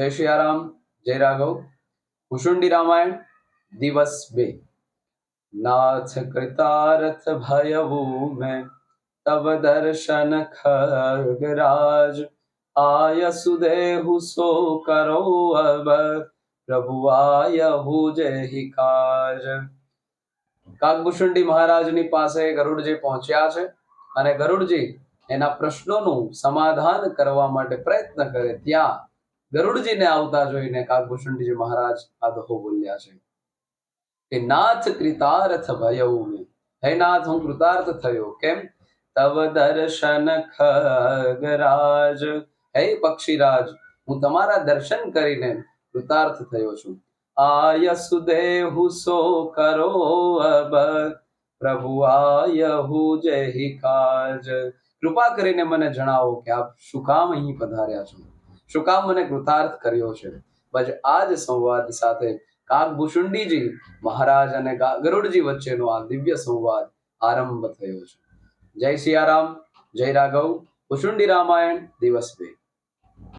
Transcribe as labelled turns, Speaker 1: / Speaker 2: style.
Speaker 1: જય શિયારામ જય રાઘવ. કુશુંડી રામાયણ, દિવસ બે. નાથ કૃતાર્થ ભયવું મેં તબ દર્શન ખગરાજ આય સુદેહુ સો કરો અબ, પ્રભુ આયહુ જય કાજ. કાગભૂષુંડી મહારાજની પાસે ગરુડજી પહોંચ્યા છે અને ગરુડજી એના પ્રશ્નોનું સમાધાન કરવા માટે પ્રયત્ન કરે ત્યાં ગરુડજીને આવતા જોઈને કાકભૂષણજી મહારાજ આ દોહો બોલ્યા છે કે નાથ કૃતાર્થ ભયઉ મે. હે નાથ, હું કૃતાર્થ થયો. કેમ? તવ દર્શન ખગરાજ હે પક્ષીરાજ, હું તમારા દર્શન કરીને કૃતાર્થ થયો છું. આય સુદેહુ સો કરો અબ. પ્રભુ આયહુ જય કાજ. કૃપા કરીને મને જણાવો કે આપ શું કામ અહીં પધાર્યા છો? શું કામ મને કૃતાર્થ કર્યો છે? બસ આ જ સંવાદ સાથે કાગભૂષુંડીજી મહારાજ અને ગરુડજી વચ્ચેનો આ દિવ્ય સંવાદ આરંભ થયો છે. જય સિયારામ, જય રાઘવ, ભૂષુંડી રામાયણ, દિવસ બે.